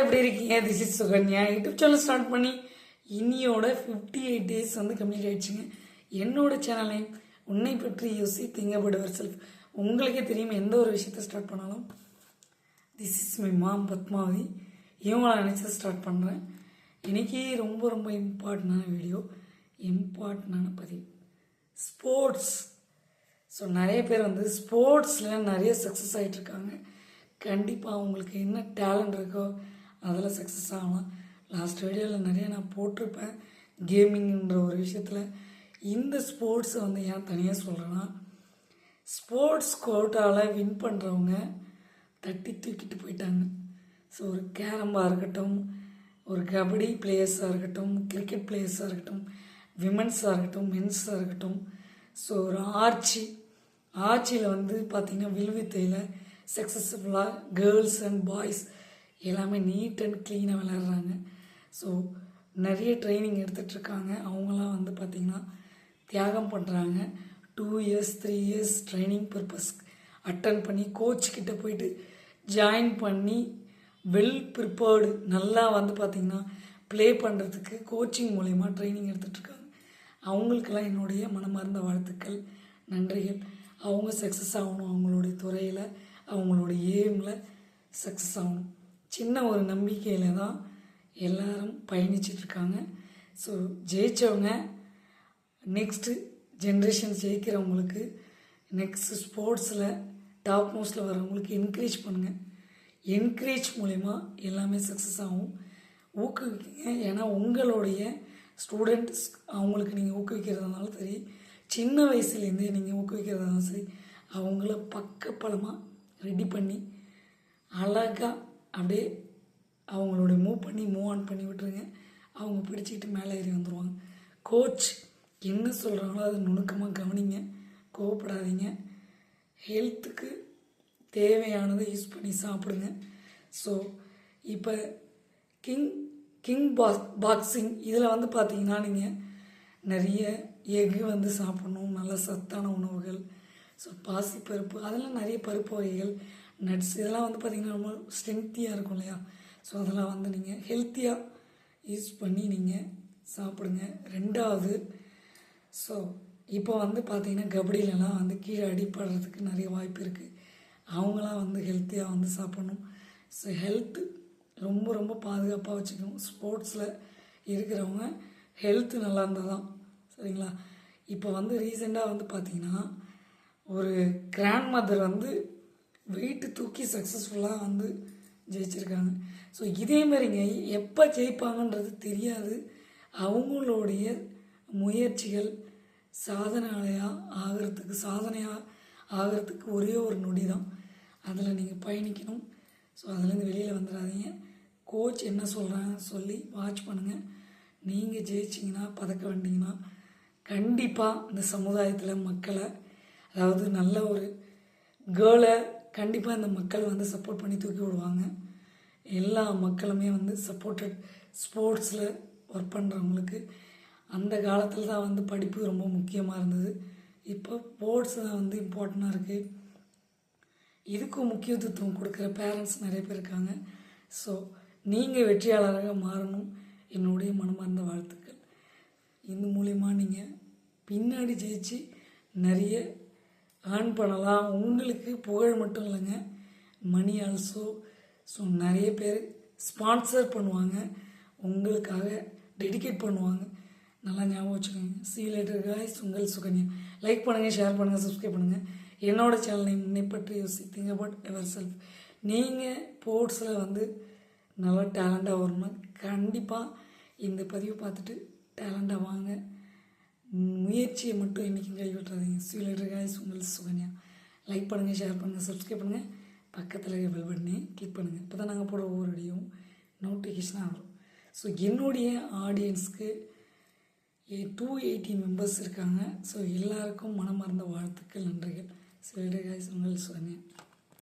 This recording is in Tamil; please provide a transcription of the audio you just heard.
எப்படி இருக்கீங்க? This is Sukanya YouTube channel start பண்ணி இன்னியோட ஃபிஃப்டி எயிட் டேஸ் வந்து கம்ப்ளீட் ஆயிடுச்சுங்க. என்னோட சேனலை உன்னை பற்றி யோசி திங்கப்படுவர் செல்ஃப் உங்களுக்கே தெரியும் எந்த ஒரு விஷயத்த ஸ்டார்ட் பண்ணாலும். This is my mom Padmavathi. இவங்கள நினச்சதை ஸ்டார்ட் பண்ணுறேன் இன்றைக்கி ரொம்ப ரொம்ப இம்பார்ட்டண்டான வீடியோ இம்பார்ட்டண்டான பதிவு. ஸ்போர்ட்ஸ் ஸோ நிறைய பேர் வந்து ஸ்போர்ட்ஸில் நிறைய சக்ஸஸ் ஆகிட்டு இருக்காங்க. கண்டிப்பாக அவங்களுக்கு என்ன டேலண்ட் இருக்கோ அதில் சக்ஸஸ் ஆகலாம். லாஸ்ட் வீடியோவில் நிறைய நான் போட்டிருப்பேன். கேமிங்ன்ற ஒரு விஷயத்தில். இந்த ஸ்போர்ட்ஸை வந்து ஏன் தனியாக சொல்கிறேன்னா ஸ்போர்ட்ஸ் கோட்டாவில் வின் பண்ணுறவங்க தட்டி தூக்கிட்டு போயிட்டாங்க. ஸோ ஒரு கேரம்பாக இருக்கட்டும் ஒரு கபடி பிளேயர்ஸாக இருக்கட்டும் கிரிக்கெட் பிளேயர்ஸாக இருக்கட்டும் விமென்ஸாக இருக்கட்டும் மென்ஸாக இருக்கட்டும். ஸோ ஒரு ஆர்ச்சி. ஆர்ச்சியில் வந்து பார்த்திங்கன்னா வில்வித்தையில் சக்ஸஸ்ஃபுல்லாக கேர்ள்ஸ் அண்ட் பாய்ஸ் எல்லாமே நீட் அண்ட் க்ளீனாக விளாட்றாங்க ஸோ நிறைய ட்ரைனிங் எடுத்துகிட்ருக்காங்க அவங்களாம் வந்து பார்த்திங்கன்னா தியாகம் பண்ணுறாங்க two years three years training purpose attend பண்ணி கோச்சுக்கிட்ட போயிட்டு ஜாயின் பண்ணி வெல் ப்ரிப்பேர்டு நல்லா வந்து பார்த்திங்கன்னா ப்ளே பண்ணுறதுக்கு கோச்சிங் மூலயமா ட்ரைனிங் எடுத்துகிட்ருக்காங்க அவங்களுக்கெல்லாம் என்னுடைய மனமார்ந்த வாழ்த்துக்கள் நன்றிகள். அவங்க சக்ஸஸ் ஆகணும் அவங்களுடைய துறையில் அவங்களுடைய எய்மில் சக்ஸஸ் ஆகணும். சின்ன ஒரு நம்பிக்கையில் தான் எல்லாரும் பயணிச்சிட்ருக்காங்க. ஸோ ஜெயித்தவங்க நெக்ஸ்ட்டு ஜென்ரேஷன் ஜெயிக்கிறவங்களுக்கு நெக்ஸ்ட் ஸ்போர்ட்ஸில் டாப் மோஸ்ட்டில் வரவங்களுக்கு என்கரேஜ் பண்ணுங்கள் என்கரேஜ் மூலிமா எல்லாமே சக்ஸஸ் ஆகும். ஊக்குவிக்குங்க ஏன்னா உங்களுடைய ஸ்டூடெண்ட்ஸ் அவங்களுக்கு நீங்கள் ஊக்குவிக்கிறதுனாலும் சரி சின்ன வயசுலேருந்தே நீங்கள் ஊக்குவிக்கிறதுனாலும் சரி அவங்கள பக்கப்பலமாக ரெடி பண்ணி அழகாக அப்படியே அவங்களோட மூவ் பண்ணி மூவ் ஆன் பண்ணி விட்டுருங்க. அவங்க பிடிச்சிக்கிட்டு மேலே ஏறி வந்துடுவாங்க கோச் என்ன சொல்கிறாங்களோ அதை நுணுக்கமாக கவனிங்க. கோவப்படாதீங்க. ஹெல்த்துக்கு தேவையானதை யூஸ் பண்ணி சாப்பிடுங்க. ஸோ இப்போ கிங் கிங் பாக் பாக்ஸிங் இதில் வந்து பார்த்தீங்கன்னா நீங்கள் நிறைய எஃகு வந்து சாப்பிடணும். நல்ல சத்தான உணவுகள். ஸோ பாசிப்பருப்பு அதெல்லாம் நிறைய பருப்பு வகைகள். நட்ஸ் இதெல்லாம் வந்து பார்த்திங்கன்னா ரொம்ப ஸ்ட்ரென்த்தியாக இருக்கும் இல்லையா? ஸோ அதெல்லாம் வந்து நீங்கள் ஹெல்த்தியாக யூஸ் பண்ணி நீங்கள் சாப்பிடுங்க. ரெண்டாவது ஸோ இப்போ வந்து பார்த்திங்கன்னா கபடியிலலாம் வந்து கீழே அடிப்படுறதுக்கு நிறைய வாய்ப்பு இருக்குது அவங்களாம் வந்து ஹெல்த்தியாக வந்து சாப்பிடணும். ஸோ ஹெல்த்து ரொம்ப ரொம்ப பாதுகாப்பாக வச்சுக்கணும். ஸ்போர்ட்ஸில் இருக்கிறவங்க ஹெல்த்து நல்லா இருந்தால் தான் சரிங்களா? இப்போ வந்து ரீசெண்டாக வந்து பார்த்திங்கன்னா ஒரு கிராண்ட் மதர் வந்து வெயிட்டு தூக்கி சக்ஸஸ்ஃபுல்லாக வந்து ஜெயிச்சிருக்காங்க. ஸோ இதே மாதிரிங்க எப்போ ஜெயிப்பாங்கன்றது தெரியாது. அவங்களுடைய முயற்சிகள் சாதனையாக ஆகிறதுக்கு சாதனையாக ஆகிறதுக்கு ஒரே ஒரு நொடி தான் அதில் நீங்கள் பயணிக்கணும். ஸோ அதுலேருந்து வெளியில் வந்துடாதீங்க. கோச் என்ன சொல்கிறாங்க சொல்லி வாட்ச் பண்ணுங்கள் நீங்கள் ஜெயிச்சிங்கன்னா பதக்க வேண்டிங்கன்னா கண்டிப்பாக இந்த சமுதாயத்தில் மக்களை அதாவது நல்ல ஒரு கேர்ளை கண்டிப்பாக இந்த மக்கள் வந்து சப்போர்ட் பண்ணி தூக்கி விடுவாங்க. எல்லா மக்களுமே வந்து சப்போர்ட்டட் ஸ்போர்ட்ஸில் ஒர்க் பண்ணுறவங்களுக்கு அந்த காலத்தில் தான் வந்து படிப்பு ரொம்ப முக்கியமாக இருந்தது. இப்போ ஸ்போர்ட்ஸ் தான் வந்து இம்பார்ட்டண்ட்டாக இருக்குது இதுக்கும் முக்கியத்துவம் கொடுக்குற பேரண்ட்ஸ் நிறைய பேர் இருக்காங்க. ஸோ நீங்கள் வெற்றியாளராக மாறணும். என்னுடைய மனமார்ந்த வாழ்த்துக்கள். இந்த மூலிமா நீங்கள் பின்னாடி ஜெயிச்சு நிறைய ஏர்ன் பண்ணலாம். உங்களுக்கு புகழ் மட்டும் இல்லைங்க. மணி ஆல்சோ ஸோ நிறைய பேர் ஸ்பான்சர் பண்ணுவாங்க. உங்களுக்காக டெடிகேட் பண்ணுவாங்க. நல்லா ஞாபகம் வச்சுக்கோங்க. சி லேட்டர் காய்ஸ் உங்கள் சுகன்யா. லைக் பண்ணுங்கள் ஷேர் பண்ணுங்கள் சப்ஸ்கிரைப் பண்ணுங்கள் என்னோடய சேனலை முன்னை பற்றி யோசி. திங்க் அபவுட் எவர் செல்ஃப் நீங்கள் ஸ்போர்ட்ஸில் வந்து நல்லா டேலண்ட்டாக வரணும். கண்டிப்பாக இந்த பதிவு பார்த்துட்டு டேலண்ட்டாக வாங்க. முயற்சியை மட்டும் என்றைக்கும் கைவிட்டுறாதீங்க. ஸ்வீலர் காய்ஸ் உங்கள் சுகன்யா. லைக் பண்ணுங்கள் ஷேர் பண்ணுங்கள் சப்ஸ்கிரைப் பண்ணுங்கள் பக்கத்தில் பெல் பட்டனே கிளிக் பண்ணுங்கள் இப்போ தான் நாங்கள் போடுற ஒவ்வொரு வீடியோவும் நோட்டிஃபிகேஷனாக வரும். ஸோ என்னுடைய ஆடியன்ஸ்க்கு டூ எயிட்டி மெம்பர்ஸ் இருக்காங்க. ஸோ எல்லாருக்கும் மனமார்ந்த வாழ்த்துக்கள் நன்றிகள். ஸ்வீலர் காய்ஸ் உங்கள் சுகன்யா.